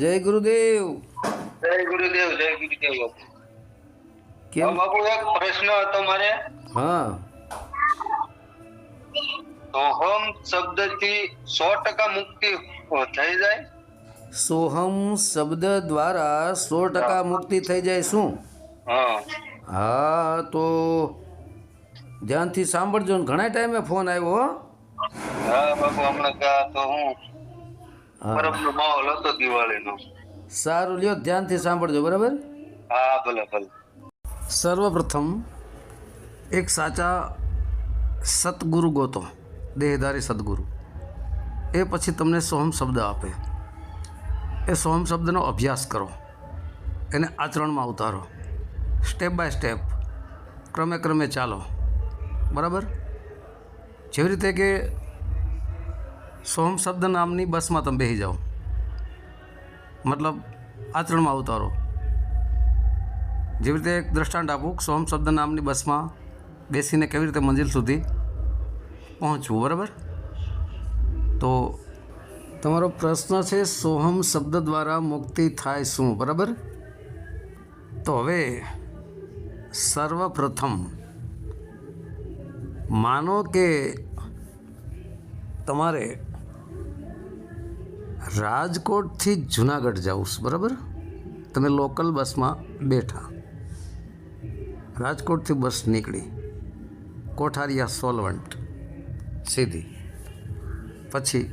જય ગુરુદેવ. જય ગુરુદેવ જય ગુરુદેવ કેમ? બાપુ એક પ્રશ્ન હતો મારે. હા. સોહમ શબ્દથી સો ટકા મુક્તિ થઈ જાય? સોહમ શબ્દ દ્વારા સો ટકા મુક્તિ થઈ જાય શું? હા. તો ધ્યાનથી સાંભળજો ને. ઘણા ટાઈમે ફોન આવ્યો હો. હા બાપુ હમણાં તો હું. બરફનો માહોલ હતો દિવાળીનો. સારું લ્યો ધ્યાનથી સાંભળજો બરાબર? હા ભલે ભલે. સર્વપ્રથમ એક સાચા સતગુરુ ગોતો દેહધારી સદગુરુ. એ પછી તમને સોહમ શબ્દ આપે. એ સોહમ શબ્દનો અભ્યાસ કરો. એને આચરણમાં ઉતારો. સ્ટેપ બાય સ્ટેપ ક્રમે ક્રમે ચાલો. બરાબર? જેવી રીતે કે સોહમ શબ્દ નામની બસમાં તમે બેસી જાઓ. મતલબ આચરણમાં ઉતારો. જેવી રીતે એક દ્રષ્ટાંત આપું સોમ શબ્દ નામની બસમાં બેસીને કેવી રીતે મંજિલ સુધી પહોંચવું, બરાબર? તો તમારો પ્રશ્ન છે સોહમ શબ્દ દ્વારા મુક્તિ થાય શું, બરાબર? તો હવે સર્વપ્રથમ માનો કે તમારે રાજકોટથી જુનાગઢ જાઉં છું, બરાબર? તમે લોકલ બસમાં બેઠા. રાજકોટથી બસ નીકળી. કોઠારિયા સોલવન્ટ સીધી. પછી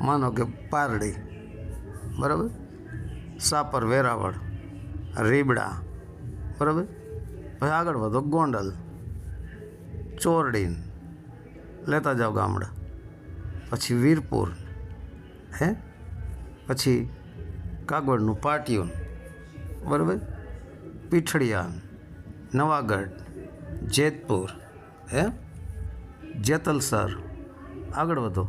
માનો કે પારડી. બરાબર? સાપર વેરાવળ. રીબડા. બરાબર? પછી આગળ વધો ગોંડલ. ચોરડીન. લેતા જાઓ ગામડા. પછી વીરપુર. હે? પછી કાગવડનું પાટિયું, બરાબર? પીઠળિયા, નવાગઢ, જેતપુર, હે? જેતલસર આગળ વધો.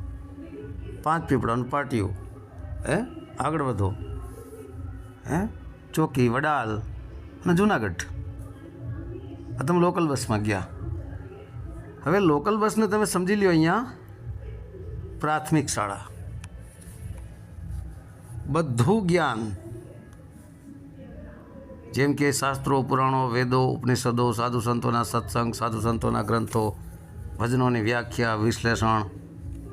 પાંચ પીપળાનું પાટિયું, હે? આગળ વધો. હે? ચોકી, વડાલ અને જુનાગઢ. આ તમે લોકલ બસમાં ગયા. હવે લોકલ બસને તમે સમજી લ્યો અહીંયા પ્રાથમિક શાળા. બધું જ્ઞાન જેમ કે શાસ્ત્રો પુરાણો વેદો ઉપનિષદો સાધુ સંતોના સત્સંગ સાધુ સંતોના ગ્રંથો ભજનોની વ્યાખ્યા વિશ્લેષણ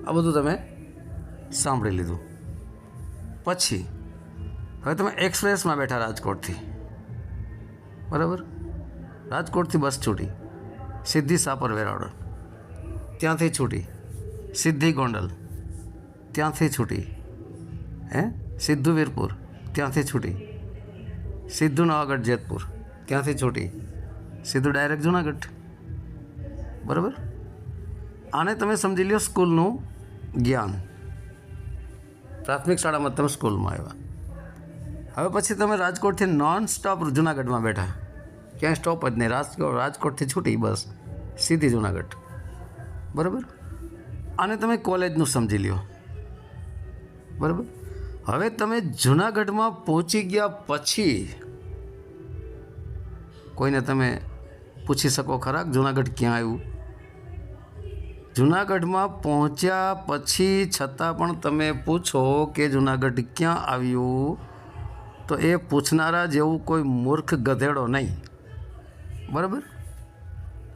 આ બધું તમે સાંભળી લીધું પછી હવે તમે એક્સપ્રેસમાં બેઠા રાજકોટથી બરાબર રાજકોટથી બસ છૂટી સીધી સાપર વેરાવળ ત્યાંથી છૂટી સીધી ગોંડલ ત્યાંથી છૂટી હે સીધું વીરપુર ત્યાંથી છૂટી. સિદ્ધુ નવાગઢ, જેતપુર, ત્યાંથી છૂટી. સીધું ડાયરેક્ટ જુનાગઢ. બરાબર? આને તમે સમજી લ્યો સ્કૂલનું જ્ઞાન. પ્રાથમિક શાળામાં તમે સ્કૂલમાં આવ્યા. હવે પછી તમે રાજકોટથી નોન સ્ટોપ જુનાગઢમાં બેઠા. ક્યાંય સ્ટોપ જ નહીં. રાજકોટ રાજકોટથી છૂટી બસ. સીધી જુનાગઢ. બરાબર? આને તમે કોલેજનું સમજી લ્યો. બરાબર? હવે તમે જુનાગઢમાં પહોંચી ગયા પછી કોઈને તમે પૂછી શકો ખરા જૂનાગઢ ક્યાં આવ્યું? જુનાગઢમાં પહોંચ્યા પછી છતાં પણ તમે પૂછો કે જુનાગઢ ક્યાં આવ્યું? તો એ પૂછનારા જેવું કોઈ મૂર્ખ ગધેડો નહીં. બરાબર?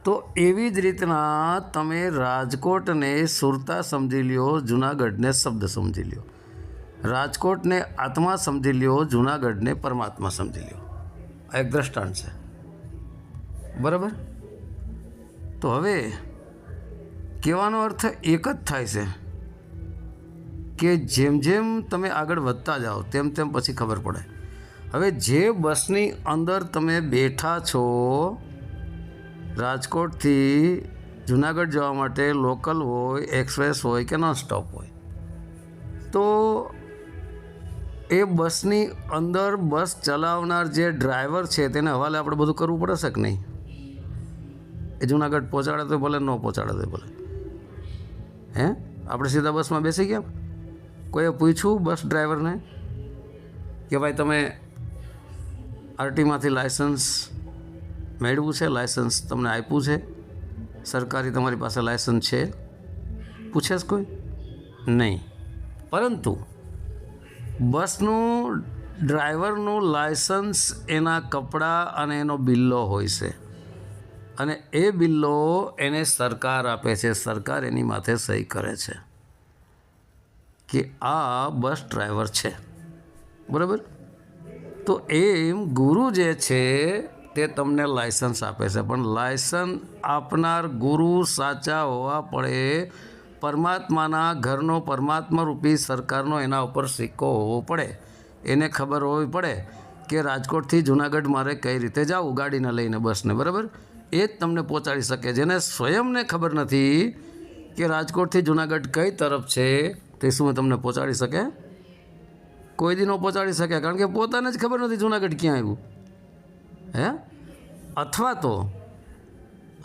તો એવી જ રીતના તમે રાજકોટને સુરતા સમજી લ્યો, જુનાગઢને શબ્દ સમજી લ્યો. રાજકોટને આત્મા સમજી લ્યો, જુનાગઢને પરમાત્મા સમજી લ્યો. આ એક દ્રષ્ટાંત છે. બરાબર? તો હવે કહેવાનો અર્થ એક જ થાય છે કે જેમ જેમ તમે આગળ વધતા જાઓ, તેમ તેમ પછી ખબર પડે. હવે જે બસની અંદર તમે બેઠા છો, રાજકોટથી જુનાગઢ જવા માટે લોકલ હોય, એક્સપ્રેસ હોય કે નોન સ્ટોપ હોય, તો એ બસની અંદર બસ ચલાવનાર જે ડ્રાઈવર છે તેને હવાલે આપણે બધું કરવું પડશે કે નહીં? એ જુનાગઢ પહોંચાડે તો ભલે, ન પહોંચાડે તો ભલે. હે? આપણે સીધા બસમાં બેસી ગયા? કોઈએ પૂછ્યું બસ ડ્રાઈવરને કે ભાઈ તમે આરટીમાંથી લાયસન્સ મેળવ્યું છે? લાયસન્સ તમને આપ્યું છે? સરકારી તમારી પાસે લાયસન્સ છે? પૂછે છે કોઈ? નહીં. પરંતુ બસનું ડ્રાઈવરનું લાયસન્સ, એના કપડાં અને એનો બિલ્લો હોય છે. અને એ બિલ્લો એને સરકાર આપે છે. સરકાર એની માથે સહી કરે છે કે આ બસ ડ્રાઈવર છે. બરાબર? તો એમ ગુરુ જે છે તે તમને લાયસન્સ આપે છે. પણ લાયસન્સ આપનાર ગુરુ સાચા હોવા પડે પરમાત્માના ઘરનો પરમાત્મા રૂપી સરકારનો એના ઉપર સિક્કો હોવો પડે. એને ખબર હોવી પડે કે રાજકોટથી જુનાગઢ મારે કઈ રીતે જવું ગાડીને લઈને બસને, બરાબર? એ જ તમને પહોંચાડી શકે જેને સ્વયંને ખબર નથી કે રાજકોટથી જુનાગઢ કઈ તરફ છે, તે શું તમને પહોંચાડી શકે? કોઈ દી ન પહોંચાડી શકે, કારણ કે પોતાને જ ખબર નથી જુનાગઢ ક્યાં આવ્યું. હે? અથવા તો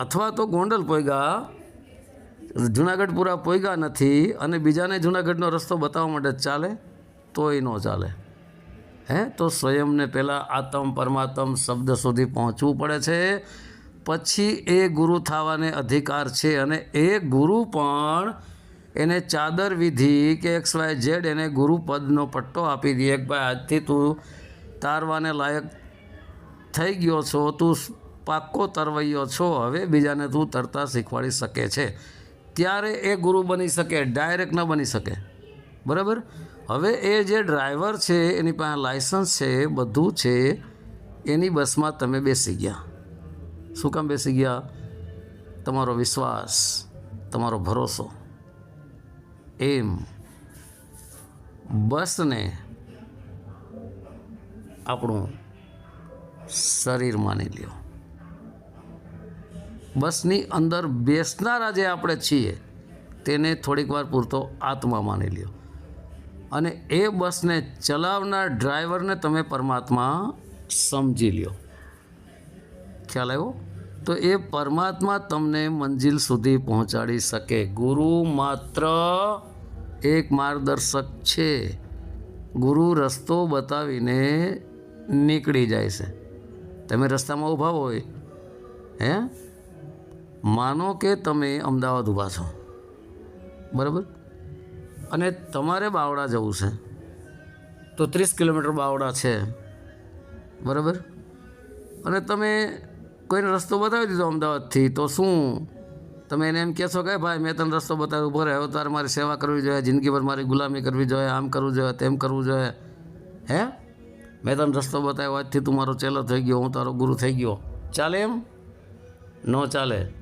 અથવા તો ગોંડલ પોઈગા જુનાગઢ પૂરા પોઈગા નથી અને બીજાને જુનાગઢનો રસ્તો બતાવવા માટે ચાલે, તોય ન ચાલે. હે? તો સ્વયંને પહેલાં આત્મ પરમાત્મ શબ્દ સુધી પહોંચવું પડે છે. પછી એ ગુરુ થવાને અધિકાર છે અને એ ગુરુ પણ એને ચાદર વિધિ કે એક્સ વાય ઝેડ એને ગુરુ પદનો પટ્ટો આપી દે. કે ભાઈ, આજથી તું તારવાને લાયક થઈ ગયો છો, તું પાક્કો તરવૈયો છો, હવે બીજાને તું તરતા શીખવાડી શકે છે. ત્યારે એ ગુરુ બની શકે ડાયરેક્ટ ન બની શકે. બરાબર? હવે એ જે ડ્રાઈવર છે, એની પાસે લાયસન્સ છે, બધું છે, એની બસમાં તમે બેસી ગયા. શું કામ બેસી ગયા? તમારો વિશ્વાસ, તમારો ભરોસો. એમ. બસને આપણું શરીર માની લ્યો. બસની અંદર બેસનારા જે આપણે છીએ, તેને થોડીક વાર પૂરતો આત્મા માની લ્યો. અને એ બસને ચલાવનાર ડ્રાઈવરને તમે પરમાત્મા સમજી લ્યો. ખ્યાલ આવ્યો? તો એ પરમાત્મા તમને મંજિલ સુધી પહોંચાડી શકે. ગુરુ માત્ર એક માર્ગદર્શક છે. ગુરુ રસ્તો બતાવીને નીકળી જાય છે. તમે રસ્તામાં ઊભા હોય, હે? માનો કે તમે અમદાવાદ ઊભા છો. બરાબર? અને તમારે બાવડા જવું છે. તો ત્રીસ કિલોમીટર બાવડા છે. બરાબર? અને તમે કોઈને રસ્તો બતાવી દીધો અમદાવાદથી, તો શું? તમે એને એમ કહેશો કે ભાઈ, મેં તને રસ્તો બતાવ્યો, ઊભો રહ્યો, તારે મારી સેવા કરવી જોઈએ, જિંદગીભર મારી ગુલામી કરવી જોઈએ, આમ કરવું જોઈએ, તેમ કરવું જોઈએ. હે? મેં તને રસ્તો બતાવ્યો, આજથી તું મારો ચેલો થઈ ગયો, હું તારો ગુરુ થઈ ગયો. ચાલે એમ? ન ચાલે.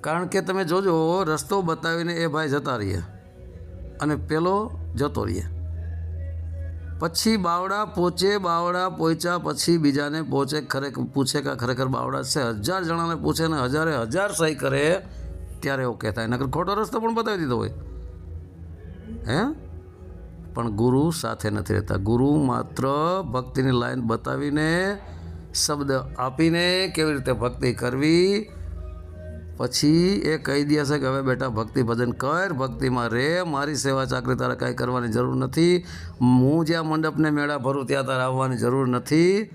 કારણ કે તમે જોજો, રસ્તો બતાવીને એ ભાઈ જતા રહીએ. અને પેલો જતો રહીએ. પછી બાવડા પહોંચે, બાવડા પહોંચ્યા પછી બીજાને પહોંચે ખરેખર પૂછે કે ખરેખર બાવડા છે? હજાર જણાને પૂછે ને હજારે હજાર સહી કરે, ત્યારે ઓકે થાય. નકર ખોટો રસ્તો પણ બતાવી દીધો હોય. હે? પણ ગુરુ સાથે નથી રહેતા. ગુરુ માત્ર ભક્તિની લાઈન બતાવીને શબ્દ આપીને કેવી રીતે ભક્તિ કરવી પછી એ કહી દે છે કે, હવે બેટા ભક્તિ ભજન કર, ભક્તિમાં રે, મારી સેવા ચાકરી તારે કાંઈ કરવાની જરૂર નથી. હું જ્યાં મંડપને મેળા ભરું ત્યાં તારે આવવાની જરૂર નથી.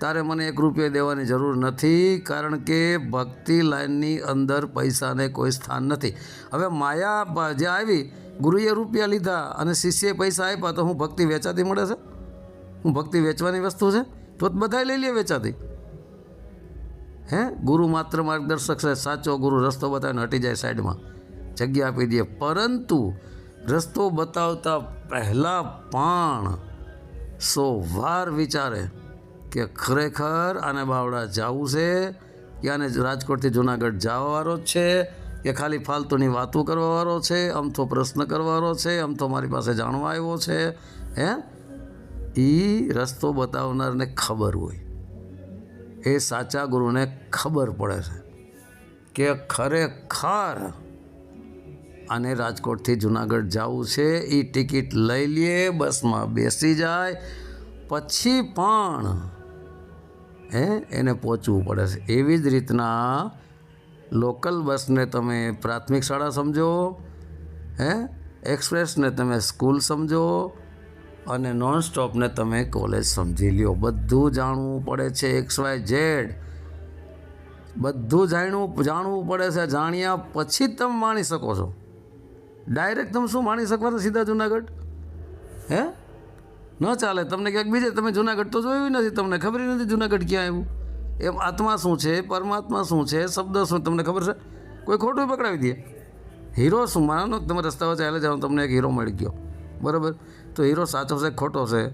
તારે મને એક રૂપિયા દેવાની જરૂર નથી, કારણ કે ભક્તિ લાઈનની અંદર પૈસાને કોઈ સ્થાન નથી. હવે માયા જે આવી, ગુરુએ રૂપિયા લીધા અને શિષ્યએ પૈસા આપ્યા, તો હું ભક્તિ વેચાતી મળે છે? હું ભક્તિ વેચવાની વસ્તુ છે? તો બધાએ લઈ લે વેચાતી. હે? ગુરુ માત્ર માર્ગદર્શક છે, સાચો ગુરુ રસ્તો બતાવીને હટી જાય સાઈડમાં. જગ્યા આપી દે. પરંતુ રસ્તો બતાવતા પહેલાં પણ સો વાર વિચારે કે ખરેખર આને બાવડા જવું છે કે આને રાજકોટથી જુનાગઢ જવાવાળો છે કે ખાલી ફાલતુની વાતો કરવાવાળો છે અમથો પ્રશ્ન કરવાવાળો છે અમથો મારી પાસે જાણવા આવ્યો છે, હે? એ રસ્તો બતાવનારને ખબર હોય. એ સાચા ગુરુને ખબર પડે છે કે ખરેખર આને રાજકોટથી જુનાગઢ જવું છે એ ટિકિટ લઈ લઈએ બસમાં બેસી જાય, પછી પણ હે, એને પહોંચવું પડે છે. એવી જ રીતના લોકલ બસને તમે પ્રાથમિક શાળા સમજો, હે, એક્સપ્રેસને તમે સ્કૂલ સમજો અને નોન સ્ટોપને તમે કોલેજ સમજી લ્યો. બધું જાણવું પડે છે એક્સ વાય ઝેડ. બધું જાણવું જાણવું પડે છે, જાણ્યા પછી જ તમે માણી શકો છો. ડાયરેક્ટ તમે શું માણી શકવાના સીધા જુનાગઢ? હે? ન ચાલે. તમને ક્યાંક બીજે, તમે જુનાગઢ તો જોયું નથી. તમને ખબર નથી જુનાગઢ ક્યાં આવ્યું? એમ આત્મા શું છે? પરમાત્મા શું છે? શબ્દ શું? તમને ખબર છે? કોઈ ખોટું પકડાવી દે. હીરો શું? માનો તમે રસ્તા પર ચાલે જાઓ, તમને એક હીરો મળી ગયો. બરાબર? તો હીરો સાચો છે, ખોટો છે?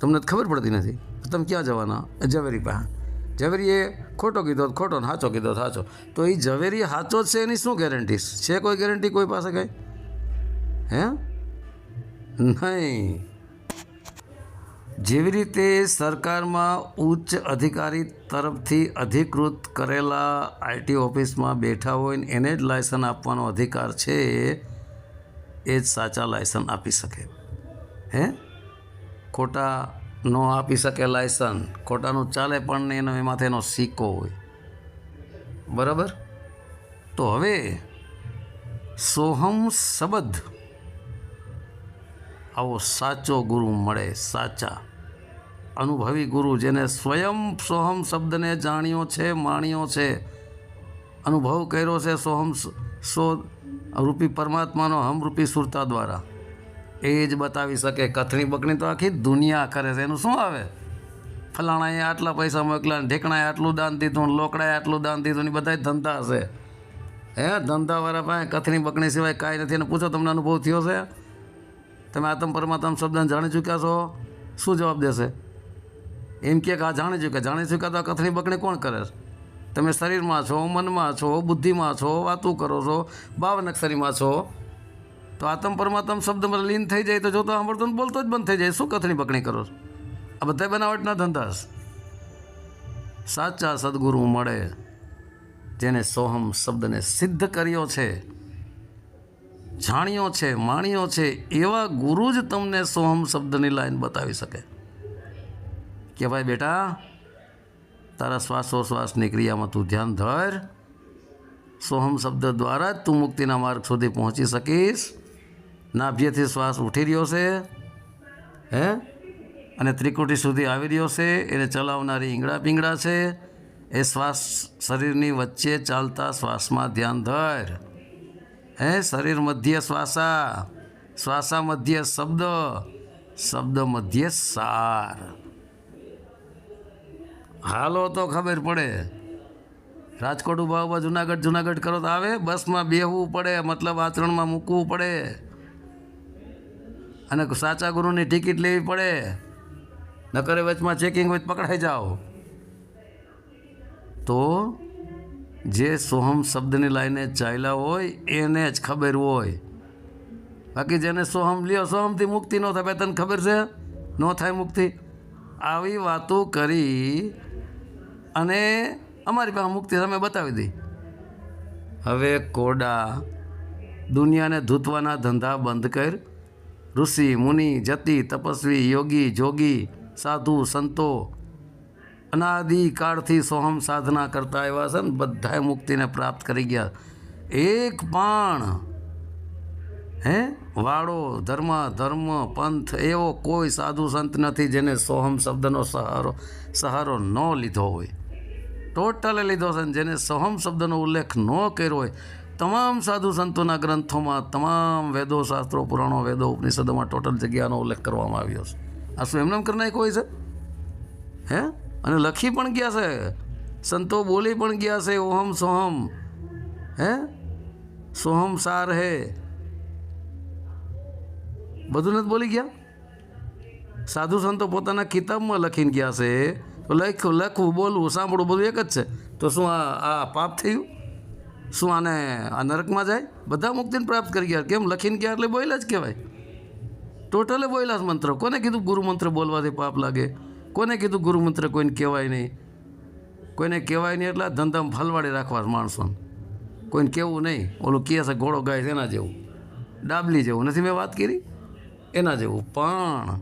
તમને ખબર પડતી નથી. તમે ક્યાં જવાના? ઝવેરી પાસે. ઝવેરીએ ખોટો કીધો, ખોટો ને સાચો કીધો, સાચો. તો એ ઝવેરી સાચો છે એની શું ગેરંટી છે કોઈ ગેરંટી કોઈ પાસે કંઈ? હે? નહીં. જેવી રીતે સરકારમાં ઉચ્ચ અધિકારી તરફથી અધિકૃત કરેલા આઈટી ઓફિસમાં બેઠા હોય ને એને જ લાયસન્સ આપવાનો અધિકાર છે, એ જ સાચા લાયસન્સ આપી શકે. હે? ખોટા નો આપી શકે લાયસન્સ ખોટાનું ચાલે પણ એનો એમાંથી એનો સિક્કો હોય. બરાબર? તો હવે સોહમ શબ્દ. આવો સાચો ગુરુ મળે, સાચા. અનુભવી ગુરુ જેને સ્વયં સોહમ શબ્દને જાણ્યો છે, માણ્યો છે. અનુભવ કર્યો છે સોહમ સો રૂપી પરમાત્માનો હમરૂપી સુરતા દ્વારા. એ જ બતાવી શકે. કથણી બકણી તો આખી દુનિયા કરે છે. એનું શું આવે? ફલાણાએ આટલા પૈસા મોકલ્યા ઢેકણાએ આટલું દાન દીધું લોકડાએ આટલું દાન દીધું ને બધા ધંધા હશે હે? ધંધાવાળા પાસે કથણી બકણી સિવાય કાંઈ નથી. એને પૂછો, તમને અનુભવ થયો છે? તમે આતમ પરમાત્મ શબ્દને જાણી ચૂક્યા છો? શું જવાબ દેશે? એમ કે આ જાણી ચૂક્યા. જાણી ચૂક્યા તો આ કથણી બકણી કોણ કરે છે? તમે શરીરમાં છો, મનમાં છો, બુદ્ધિમાં છો, વાતું કરો છો ભાવન અક્ષરીમાં છો. તો આત્મ પરમાત્મ શબ્દમાં લીન થઈ જાય તો જોતો સાંભળતો ને બોલતો જ બંધ થઈ જાય. શું કથણી બકણી કરો આ બધા બનાવટના ધંધા સાચા સદગુરુ મળે જેને સોહમ શબ્દને સિદ્ધ કર્યો છે, જાણ્યો છે, માણ્યો છે, એવા ગુરુ જ તમને સોહમ શબ્દની લાઈન બતાવી શકે. કે ભાઈ બેટા, તારા શ્વાસોશ્વાસની ક્રિયામાં તું ધ્યાન ધર. સોહમ શબ્દ દ્વારા જ તું મુક્તિના માર્ગ સુધી પહોંચી શકીશ. નાભ્યથી શ્વાસ ઉઠી રહ્યો છે, હે? અને ત્રિકુટી સુધી આવી રહ્યો છે, એને ચલાવનારી ઈંગડા પીંગડા છે. એ શ્વાસ શરીરની વચ્ચે ચાલતા શ્વાસમાં ધ્યાન ધર. હે? શરીર મધ્ય શ્વાસા. શ્વાસા મધ્ય શબ્દ. શબ્દ મધ્ય સાર. હાલો તો ખબર પડે. રાજકોટ ઊભા ઊભા જુનાગઢ જુનાગઢ કરો તો આવે. બસમાં બેહવું પડે, મતલબ આચરણમાં મૂકવું પડે. અને સાચા ગુરુની ટિકિટ લેવી પડે. નકરે વચમાં ચેકિંગ વચ પકડાઈ જાઓ. તો જે સોહમ શબ્દની લાઈને ચાલ્યા હોય, એને જ ખબર હોય. બાકી જેને સોહમ લ્યો, સોહમથી મુક્તિ ન થાય. તને ખબર છે? ન થાય મુક્તિ. આવી વાતો કરી અને અમારી પાસે મુક્તિ તમે બતાવી દી. હવે કોડા દુનિયાને ધૂતવાના ધંધા બંધ કર. ઋષિ, મુનિ, જતિ, તપસ્વી, યોગી, જોગી, સાધુ, સંતો. અનાદિ કાળથી સોહમ સાધના કરતા આવ્યા છે ને, બધાએ મુક્તિને પ્રાપ્ત કરી ગયા. એક પણ, હે? વાળો, ધર્મ ધર્મ, પંથ, એવો કોઈ સાધુ સંત નથી જેને સોહમ શબ્દનો સહારો સહારો ન લીધો હોય. ટોટલે લીધો છે જેને સોહમ શબ્દનો ઉલ્લેખ ન કર્યો હોય તમામ સાધુ સંતોના ગ્રંથોમાં તમામ વેદો, શાસ્ત્રો, પુરાણો, વેદો, ઉપનિષદોમાં ટોટલ જગ્યાનો ઉલ્લેખ કરવામાં આવ્યો છે. આ શું એમને એમ કરી નાખ્યું હોય છે? હે? અને લખી પણ ગયા છે. સંતો બોલી પણ ગયા છે, ઓહમ સોહમ. હે? સોહમ સાર હે. બધું નથી બોલી ગયા? સાધુ સંતો પોતાના કિતાબમાં લખીને ગયા છે. તો લખવું લખવું, બોલવું, સાંભળવું બધું એક જ છે. તો શું આ આ પાપ થયું? શું આને આ નરકમાં જાય? બધા મુક્તિને પ્રાપ્ત કરી ગયા. કેમ? લખીને ગયા એટલે બોયલા જ કહેવાય. ટોટલે બોયલા જ મંત્ર. કોને કીધું ગુરુ મંત્ર બોલવાથી પાપ લાગે? કોને કીધું ગુરુ મંત્ર કોઈને કહેવાય નહીં? કોઈને કહેવાય નહીં એટલે ધંધામાં ફલવાડી રાખવા માણસોને. કોઈને કહેવું નહીં. ઓલું કહે છે, ઘોડો ગાય છે એના જેવું. ડાબલી જેવું. નથી મેં વાત કરી? એના જેવું. પણ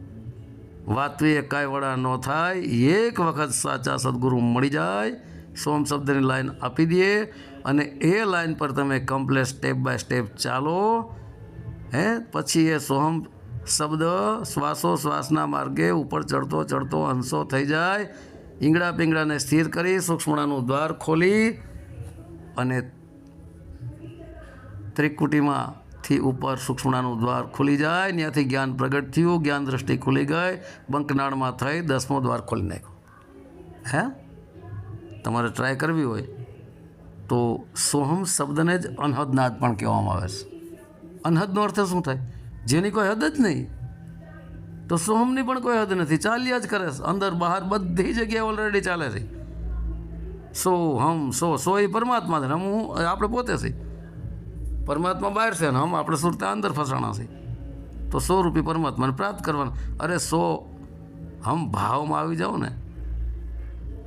વાતવીએ કાંઈ વડા ન થાય. એક વખત સાચા સદગુરુ મળી જાય સોમ શબ્દની લાઈન આપી દઈએ અને એ લાઈન પર તમે કમ્પ્લેટ સ્ટેપ બાય સ્ટેપ ચાલો. હે, પછી એ સોહમ શબ્દ શ્વાસો શ્વાસના માર્ગે ઉપર ચડતો ચડતો અંશો થઈ જાય. ઈંગડા પીંગડાને સ્થિર કરી સૂક્ષ્મણાનું દ્વાર ખોલી અને ત્રિકુટીમાંથી ઉપર સૂક્ષ્મણાનું દ્વાર ખુલી જાય. ત્યાંથી જ્ઞાન પ્રગટ થયું, જ્ઞાન દ્રષ્ટિ ખુલી ગઈ. બંકનાળમાં થઈ દસમો દ્વાર ખોલી નાખ્યો. હે? તમારે ટ્રાય કરવી હોય, તો સોહમ શબ્દને જ અનહદનાદ પણ કહેવામાં આવે છે. અનહદનો અર્થ શું થાય? જેની કોઈ હદ જ નહીં, તો સોહમની પણ કોઈ હદ નથી. ચાલ્યા જ કરે છે. અંદર બહાર બધી જગ્યાએ ઓલરેડી ચાલે છે. સો હમ સો સો એ પરમાત્મા છે હમ, હું આપણે પોતે છે. પરમાત્મા બહાર છે અને હમ, આપણે સુરતા અંદર ફસાણા છે. તો સો રૂપિયા પરમાત્માને પ્રાપ્ત કરવાના. અરે સો, હમ ભાવમાં આવી જાઓ ને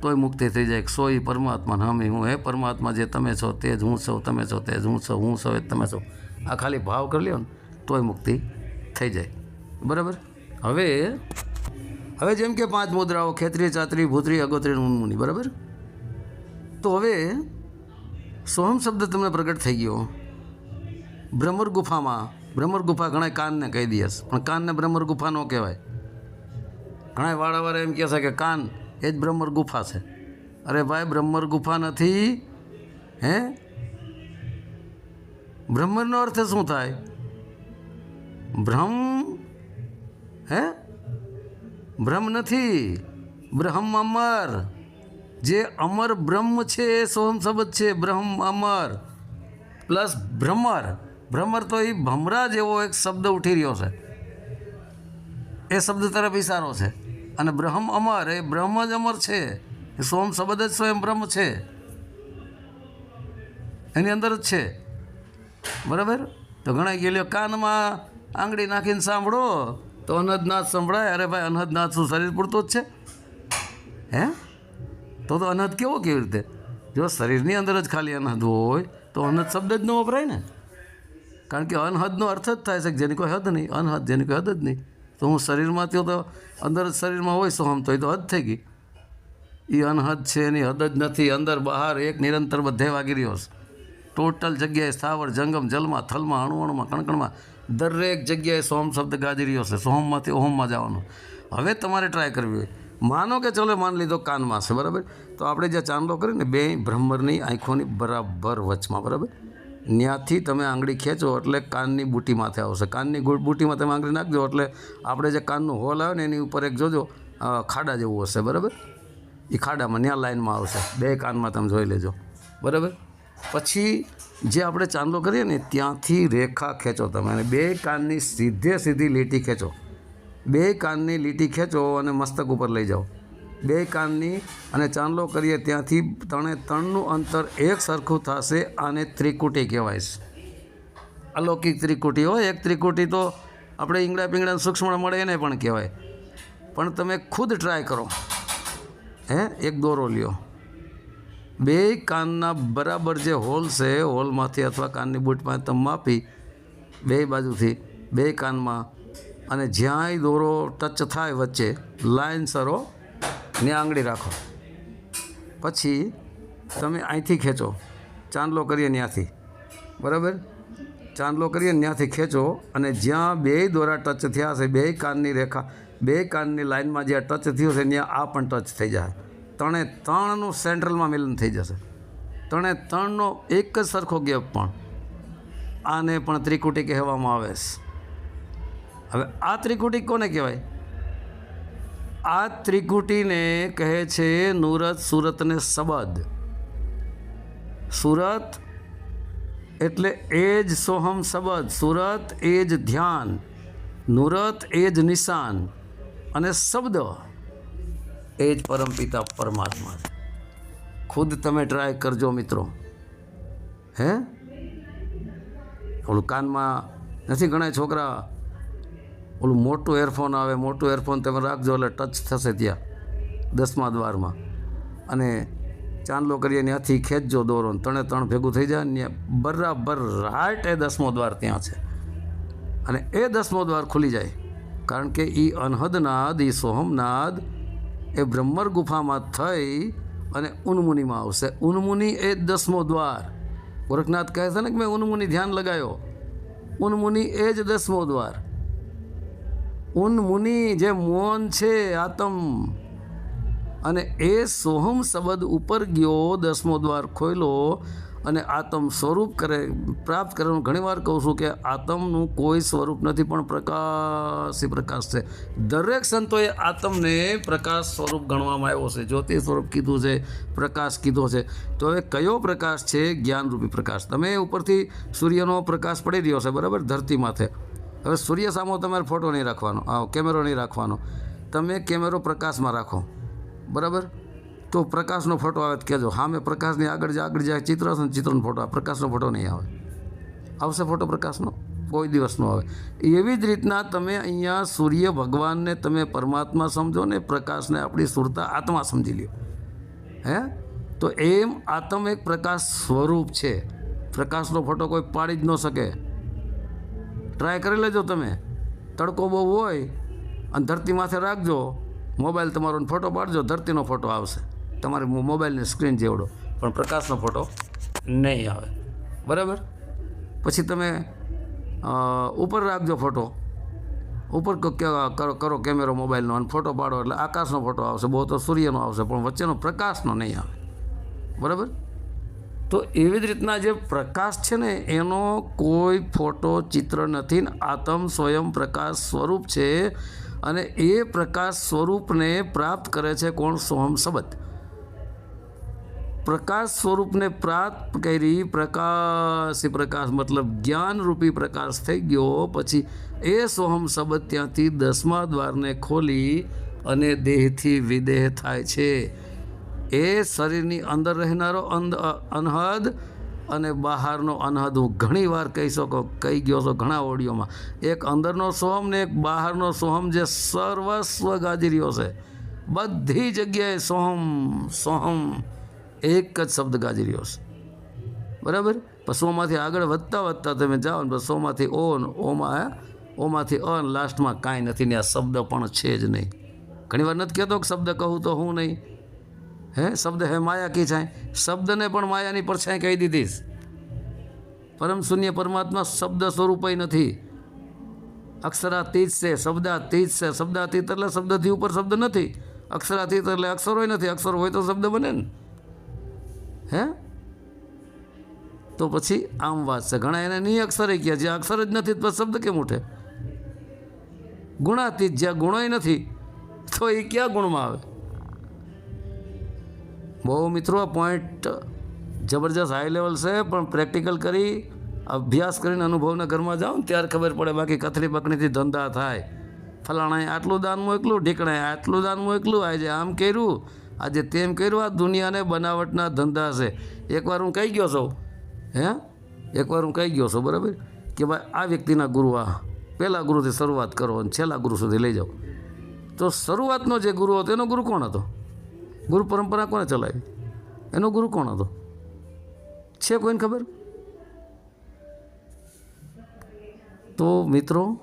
તોય મુક્તિ થઈ જાય સો એ પરમાત્મા હમ. હું હે પરમાત્મા જે તમે છો તે જ હું છો, તમે છો તે જ હું છો હું છો એ તમે છો. આ ખાલી ભાવ કરી લ્યો ને, તોય મુક્તિ થઈ જાય. બરાબર? હવે હવે જેમ કે પાંચ મુદ્રાઓ, ખેતરી, ચાતરી, ભૂતરી, અગોતરી, ઉન્મુની, બરાબર? તો હવે, સોહમ શબ્દ તમને પ્રગટ થઈ ગયો. ભ્રમર ગુફામાં, ભ્રમર ગુફા ઘણા કાનને કહી દઈએ પણ કાનને ભ્રમર ગુફા ન કહેવાય. ઘણા વાળાવાળા એમ કહે છે કે કાન એ જ બ્રહ્મર ગુફા છે. અરે ભાઈ, બ્રહ્મર ગુફા નથી. હે? બ્રહ્મરનો અર્થ શું થાય? ભ્રમ હે? ભ્રમ નથી. બ્રહ્મ અમર. જે અમર બ્રહ્મ છે એ સોહમ શબ્દ છે, બ્રહ્મ અમર. પ્લસ ભ્રમર. ભ્રમર તો એ ભમરા જેવો એક શબ્દ ઉઠી રહ્યો છે. એ શબ્દ તરફ ઇશારો છે. અને બ્રહ્મ અમર, એ બ્રહ્મ જ અમર છે. એ સોમ શબ્દ જ સ્વયં બ્રહ્મ છે. એની અંદર જ છે. બરાબર? તો ઘણા ગયેલો, કાનમાં આંગળી નાખીને સાંભળો, તો અનહદનાથ સંભળાય. અરે ભાઈ અનહદનાથ શું શરીર પૂરતો જ છે. હે? તો તો અનહદ કેવો કેવી રીતે? જો શરીરની અંદર જ ખાલી અનહદ હોય, તો અનહદ શબ્દ જ ન વપરાય ને. કારણ કે અનહદનો અર્થ જ થાય છે જેની કોઈ હદ નહીં. અનહદ જેની કોઈ હદ જ નહીં. તો હું શરીરમાં થયો તો અંદર શરીરમાં હોય સોહમ તો એ તો હદ થઈ ગઈ. એ અનહદ છે, એની હદ જ નથી. અંદર બહાર એક નિરંતર બધે વાગી રહ્યો છે ટોટલ જગ્યાએ સ્થાવર, જંગમ, જલમાં, થલમાં અણુઅણુમાં કણકણમાં દરેક જગ્યાએ સોહમ શબ્દ ગાજી રહ્યો છે સોહમમાંથી ઓહમમાં જવાનું. હવે તમારે ટ્રાય કરવી હોય. માનો કે ચલો માની લીધો કાનમાં છે, બરાબર? તો આપણે જે ચાંદલો કરીને બે ભ્રમરની આંખોની બરાબર વચમાં, બરાબર? ત્યાંથી તમે આંગળી ખેંચો એટલે કાનની બુટી માથે આવશે. કાનની બુટીમાં તમે આંગળી નાખજો એટલે આપણે જે કાનનું હોલ આવે ને એની ઉપર એક જોજો ખાડા જેવું હશે, બરાબર? એ ખાડામાં ત્યાં લાઈનમાં આવશે. બે કાનમાં તમે જોઈ લેજો. બરાબર? પછી જે આપણે ચાંદલો કરીએ ને, ત્યાંથી રેખા ખેંચો તમે અને બે કાનની સીધે સીધી લીટી ખેંચો. બે કાનની લીટી ખેંચો અને મસ્તક ઉપર લઈ જાઓ. બે કાનની અને ચાંદલો કરીએ ત્યાંથી ત્રણે ત્રણનું અંતર એક સરખું થશે, આને ત્રિકુટી કહેવાય છે. અલૌકિક ત્રિકુટી હોય, એક ત્રિકુટી તો આપણે ઈંગડા પીંગડા સૂક્ષ્મ મળે એને પણ કહેવાય. પણ તમે ખુદ ટ્રાય કરો. હે, એક દોરો લ્યો. બે કાનના બરાબર જે હોલ છે, હોલમાંથી અથવા કાનની બૂટમાં તમે માપી બે બાજુથી બે કાનમાં અને જ્યાંય દોરો ટચ થાય વચ્ચે લાઇન સરો ને આંગળી રાખો. પછી તમે અહીંથી ખેંચો. ચાંદલો કરીએ ત્યાંથી બરાબર? ચાંદલો કરીએ ત્યાંથી ખેંચો અને જ્યાં બે દોરા ટચ થયા છે બે કાનની રેખા, બે કાનની લાઇનમાં જ્યાં ટચ થયું છે ત્યાં આ પણ ટચ થઈ જાય. ત્રણે ત્રણનું સેન્ટ્રલમાં મિલન થઈ જશે. ત્રણે ત્રણનો એક જ સરખો ગેપ પણ. આને પણ ત્રિકુટી કહેવામાં આવે છે. હવે આ ત્રિકુટી કોને કહેવાય? આ ત્રિકુટીને કહે છે નુરત સુરતને સબદ. સુરત એટલે એ જ સોહમ શબદ સુરત એ જ ધ્યાન, નુરત એ જ નિશાન અને શબ્દ એ જ પરમપિતા પરમાત્મા ખુદ તમે ટ્રાય કરજો મિત્રો. હે? ઓલું કાનમાં નથી ઘણા છોકરા ઓલું મોટું એરફોન આવે, મોટું એરફોન તમે રાખજો એટલે ટચ થશે ત્યાં, દસમા દ્વારમાં. અને ચાંદલો કરીએ ત્યાંથી ખેંચજો દોરો ત્રણે ત્રણ ભેગું થઈ જાય ને બરાબર રાઈટ એ દસમો દ્વાર ત્યાં છે. અને એ દસમો દ્વાર ખુલી જાય, કારણ કે એ અનહદનાદ એ સોહમનાદ એ બ્રહ્મર ગુફામાં થઈ અને ઉન્મુનિમાં આવશે. ઉન્મુનિ એ દસમો દ્વાર. ગોરખનાથ કહે છે ને કે મેં ઉન્મુનિ ધ્યાન લગાવ્યો ઉન્મુનિ એ જ દસમો દ્વાર. ઉન્મુનિ જે મૌન છે આતમ. અને એ સોહમ શબ્દ ઉપર ગયો દસમો દ્વાર ખોલ્યો અને આતમ સ્વરૂપ કરે, પ્રાપ્ત કરવાનું ઘણીવાર કહું છું કે આતમનું કોઈ સ્વરૂપ નથી, પણ પ્રકાશી પ્રકાશ છે. દરેક સંતોએ આતમને પ્રકાશ સ્વરૂપ ગણવામાં આવ્યો છે. જ્યોતિ સ્વરૂપ કીધું છે, પ્રકાશ કીધો છે, તો હવે કયો પ્રકાશ છે? જ્ઞાનરૂપી પ્રકાશ. તમે ઉપરથી સૂર્યનો પ્રકાશ પડી રહ્યો છે, બરાબર? ધરતી માથે. હવે સૂર્ય સામો તમારે ફોટો નહીં રાખવાનો. કેમેરો નહીં રાખવાનો. તમે કેમેરો પ્રકાશમાં રાખો. બરાબર? તો પ્રકાશનો ફોટો આવે તો કહેજો હા મેં પ્રકાશની આગળ જે આગળ જે, ચિત્ર હશે ને ચિત્રનો ફોટો આવે પ્રકાશનો ફોટો નહીં આવે. આવશે ફોટો પ્રકાશનો? કોઈ દિવસ ન આવે. એવી જ રીતના તમે અહીંયા સૂર્ય ભગવાનને તમે પરમાત્મા સમજો ને પ્રકાશને આપણી સુરતા આત્મા સમજી લ્યો. હે? તો એમ આત્મ એક પ્રકાશ સ્વરૂપ છે. પ્રકાશનો ફોટો કોઈ પાડી જ ન શકે. ટ્રાય કરી લેજો તમે. તડકો બહુ હોય અને ધરતી માથે રાખજો. મોબાઈલ તમારો ફોટો પાડજો, ધરતીનો ફોટો આવશે. તમારી મોબાઈલની સ્ક્રીન જેવડો. પણ પ્રકાશનો ફોટો નહીં આવે. બરાબર? પછી તમે ઉપર રાખજો ફોટો ઉપર કરો કેમેરો મોબાઈલનો અને ફોટો પાડો એટલે આકાશનો ફોટો આવશે. બહુ તો સૂર્યનો આવશે, પણ વચ્ચેનો પ્રકાશનો નહીં આવે. બરાબર? તો એવી જ રીતના જે પ્રકાશ છે ને, એનો કોઈ ફોટો, ચિત્ર નથી. ને આત્મ સ્વયં પ્રકાશ સ્વરૂપ છે અને એ પ્રકાશ સ્વરૂપને પ્રાપ્ત કરે છે કોણ? સોહમ શબ્દ પ્રકાશ સ્વરૂપને પ્રાપ્ત કરી પ્રકાશી પ્રકાશ મતલબ જ્ઞાનરૂપી પ્રકાશ થઈ ગયો. પછી એ સોહમ શબ્દ ત્યાંથી દસમા દ્વારને ખોલી અને દેહથી વિદેહ થાય છે. એ શરીરની અંદર રહેનારો અંધ અનહદ અને બહારનો અનહદ હું ઘણી વાર કહી શકો, કહી ગયો છો ઘણા ઓડિયોમાં. એક અંદરનો સોહમ ને એક બહારનો સોહમ જે સર્વસ્વ ગાજી છે. બધી જગ્યાએ સોહમ સોહમ, એક જ શબ્દ ગાજી રહ્યો છે. બરાબર? પશુઓમાંથી આગળ વધતા વધતા તમે જાઓ ને પશુઓમાંથી સોમાંથી ઓ ઓમાં ઓમાંથી અન લાસ્ટમાં કાંઈ નથી ને આ શબ્દ પણ છે જ નહીં. ઘણી વાર નથી કહેતો કે શબ્દ કહું તો હું નહીં. હે? શબ્દ હે માયા કી છાંય શબ્દને પણ માયાની પરછાઈ કહી દીધી પરમ શૂન્ય પરમાત્મા શબ્દ સ્વરૂપે નથી. અક્ષરાતીત છે, શબ્દાતીત છે. શબ્દાતીત એટલે શબ્દથી ઉપર શબ્દ નથી. અક્ષરાતીત એટલે અક્ષરોય નથી. અક્ષર હોય તો શબ્દ બને ને. હે? તો પછી આમ વાત છે. ઘણા એને નહીં અક્ષરે કહે જે અક્ષર જ નથી તો શબ્દ કેમ ઉઠે? ગુણાતીત. જ્યાં ગુણોય નથી, તો એ ક્યાં ગુણમાં આવે? બહુ મિત્રો આ પોઈન્ટ જબરજસ્ત હાઈ લેવલ છે, પણ પ્રેક્ટિકલ કરી, અભ્યાસ કરીને અનુભવના ઘરમાં જાઓ ને ત્યારે ખબર પડે બાકી કથરી પકડીથી ધંધા થાય. ફલાણાએ આટલું દાન મોકલું, ઢીકણાએ આટલું દાન મોકલું, આજે આમ કર્યું, આજે તેમ કર્યું, આ દુનિયાને બનાવટના ધંધા છે. એકવાર હું કહી ગયો છું, હે? એકવાર હું કહી ગયો છું, બરાબર? કે ભાઈ, આ વ્યક્તિના ગુરુ આ. પહેલા ગુરુથી શરૂઆત કરો અને છેલ્લા ગુરુ સુધી લઈ જાઓ. તો શરૂઆતનો જે ગુરુ હતો, એનો ગુરુ કોણ હતો? ગુરુ પરંપરા કોને ચલાવી? એનો ગુરુ કોણ હતો? છે કોઈને ખબર? તો મિત્રો,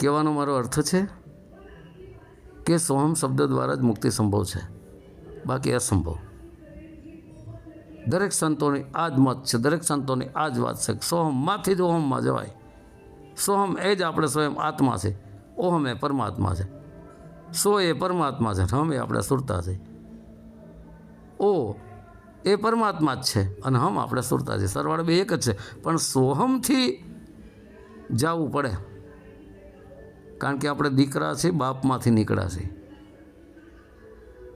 કહેવાનો મારો અર્થ છે કે સોહમ શબ્દ દ્વારા જ મુક્તિ સંભવ છે. બાકી અસંભવ. દરેક સંતોની આ જ મત છે, દરેક સંતોની આ જ વાત છે સોહમમાંથી જ ઓહમમાં જવાય. સોહમ એ જ આપણે સ્વયં આત્મા છે, ઓહમ એ પરમાત્મા છે. સો એ પરમાત્મા છે. હમ, એ આપણે સુરતા છે. ઓ, એ પરમાત્મા જ છે. અને હમ, આપણે સુરતા છે. સરવાળે બે એક જ છે. પણ સોહમથી જવું પડે. કારણ કે આપણે દીકરા છે, બાપમાંથી નીકળ્યા છે.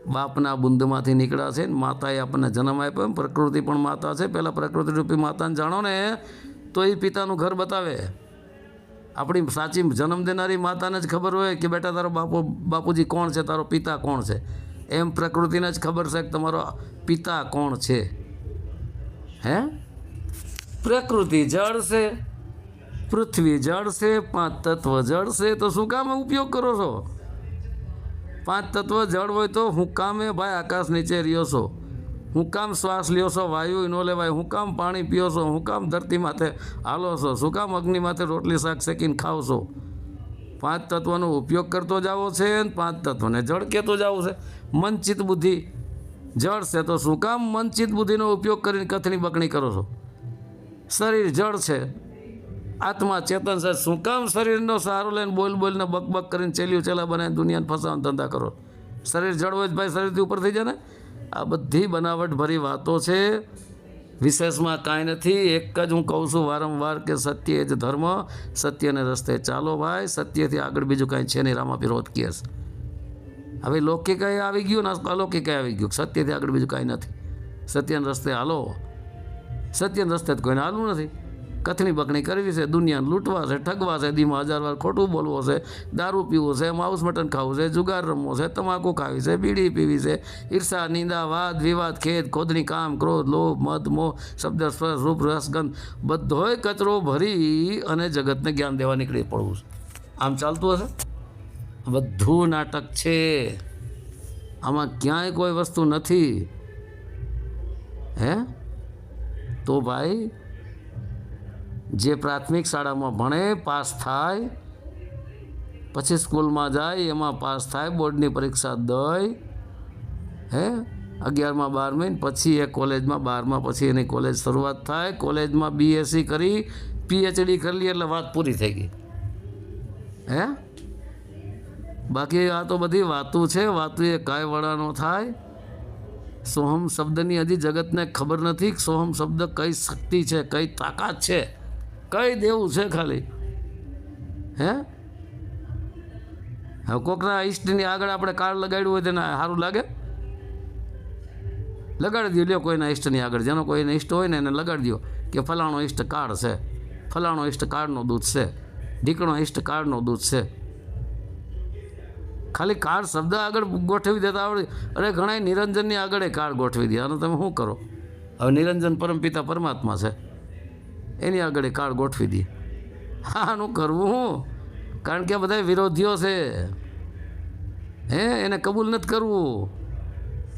બાપના બુંદમાંથી નીકળ્યા છે માતાએ આપણને જન્મ આપ્યો પ્રકૃતિ પણ માતા છે. પહેલાં પ્રકૃતિ રૂપી માતાને જાણો ને, તો એ પિતાનું ઘર બતાવે. આપણી સાચી જન્મ દેનારી માતાને જ ખબર હોય કે બેટા, તારો બાપુ, બાપુજી કોણ છે? તારો પિતા કોણ છે? એમ પ્રકૃતિને જ ખબર છે કે તમારો પિતા કોણ છે. હે? પ્રકૃતિ જળ છે, પૃથ્વી જળ છે, પાંચ તત્વ જળ છે. તો શું કામ ઉપયોગ કરો છો? પાંચ તત્વ જળ હોય તો હું કામે ભાઈ આકાશ નીચે રહ્યો છો. હું કામ શ્વાસ લ્યો છો, વાયુ ન લેવાય, હું કામ પાણી પીઓ છો, હું કામ ધરતી માથે હાલો છો, શું કામ અગ્નિ માથે રોટલી શાક શેકીને ખાવ છો? પાંચ તત્વનો ઉપયોગ કરતો જાવો છે અને પાંચ તત્વને જળ કહેતો જાવો છે. મનચિત બુદ્ધિ જળ છે, તો શું કામ મનચિત બુદ્ધિનો ઉપયોગ કરીને કથણી બકણી કરો છો? શરીર જળ છે, આત્મા ચેતન છે, શું કામ શરીરનો સહારો લઈને બોલ બોલને બક બક કરીને ચેલ્યું ચેલા બનાવીને દુનિયાને ફસાવાનો ધંધા કરો? શરીર જળ હોય જ ભાઈ શરીરથી ઉપર થઈ જાય ને? આ બધી બનાવટ ભરી વાતો છે. વિશેષમાં કાંઈ નથી. એક જ હું કહું છું વારંવાર કે સત્ય જ ધર્મ. સત્યને રસ્તે ચાલો ભાઈ. સત્યથી આગળ બીજું કાંઈ છે નહીં. રામા વિરોધ કહે છે. હવે લૌકિક આવી ગયું ને અલૌકિક આવી ગયું. સત્યથી આગળ બીજું કાંઈ નથી. સત્યના રસ્તે હાલો. સત્યના રસ્તે કોઈને હાલવું નથી. કથણી બકણી કરવી છે, દુનિયાને લૂંટવા છે, ઠગવા છે, દીમાં હજાર વાર ખોટું બોલવો છે, દારૂ પીવું છે, માઉસ મટન ખાવું છે, જુગાર રમવો છે, તમાકુ ખાવી છે, બીડી પીવી છે, ઈર્ષા, નિંદા, વાદ, વિવાદ, ખેદ, ખોદણી, કામ, ક્રોધ, લોભ, મદ, મોહ, શબ્દ, સ્પર્શ, રૂપ રસગંધ બધોય કચરો ભરી અને જગતને જ્ઞાન દેવા નીકળી પડવું છે. આમ ચાલતું હશે? બધું નાટક છે. આમાં ક્યાંય કોઈ વસ્તુ નથી. હે? તો ભાઈ જે પ્રાથમિક શાળામાં ભણે, પાસ થાય, પછી સ્કૂલમાં જાય, એમાં પાસ થાય, બોર્ડની પરીક્ષા દઈ, હે? અગિયારમાં, બારમી પછી એ કોલેજમાં, બારમાં પછી એની કોલેજ શરૂઆત થાય, કોલેજમાં બીએસસી કરી પીએચડી કરી એટલે વાત પૂરી થઈ ગઈ. હે? બાકી આ તો બધી વાતો છે, વાતો એ કાંઈ વડાનો થાય. સોહમ શબ્દની હજી જગતને ખબર નથી સોહમ શબ્દ કઈ શક્તિ છે, કઈ તાકાત છે. કઈ દેવું છે ખાલી? હે? હવે કોકના ઈષ્ટની આગળ આપણે કાર્ડ લગાડ્યું હોય તેને સારું લાગે? લગાડી દો લ્યો કોઈના ઈષ્ટની આગળ. જેનો કોઈને ઈષ્ટ હોય ને એને લગાડી દો કે ફલાણો ઈષ્ટ કાર્ડ છે. ફલાણો ઈષ્ટ કાર્ડનો દૂધ છે. ઢીકણો ઈષ્ટ કાર્ડનો દૂધ છે. ખાલી કાર્ડ શબ્દ આગળ ગોઠવી દેતા આવડે. અરે ઘણા નિરંજનની આગળ કાર્ડ ગોઠવી દે. આનું તમે શું કરો? હવે નિરંજન પરમપિતા પરમાત્મા છે. એની આગળ કાર્ડ ગોઠવી દે. હા આનું કરવું હું કારણ કે આ બધા વિરોધીઓ છે. હે, એને કબૂલ નથી કરવું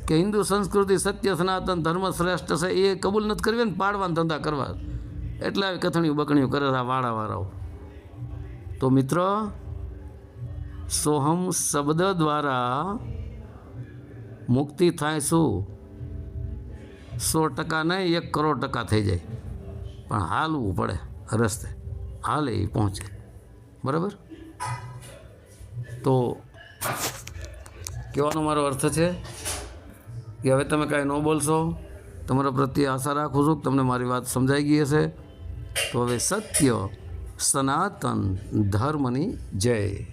કે હિન્દુ સંસ્કૃતિ સત્ય, સનાતન, ધર્મ શ્રેષ્ઠ છે, એ કબૂલ નથી કરવી ને પાડવાના ધંધા કરવા. એટલે આવી કથણીઓ બકણીઓ કરે આ વાળાવાળાઓ. તો મિત્ર, સોહમ શબ્દ દ્વારા મુક્તિ થાય શું? સો ટકા નહીં, એક કરોડ ટકા થઈ જાય. પણ હાલવું પડે, રસ્તે. હાલે એ પહોંચે. બરાબર? તો કહેવાનો મારો અર્થ છે કે હવે તમે કાંઈ ન બોલશો, તમારા પ્રત્યે આશા રાખું છું કે તમને મારી વાત સમજાઈ ગઈ હશે. તો હવે સત્ય સનાતન ધર્મની જય.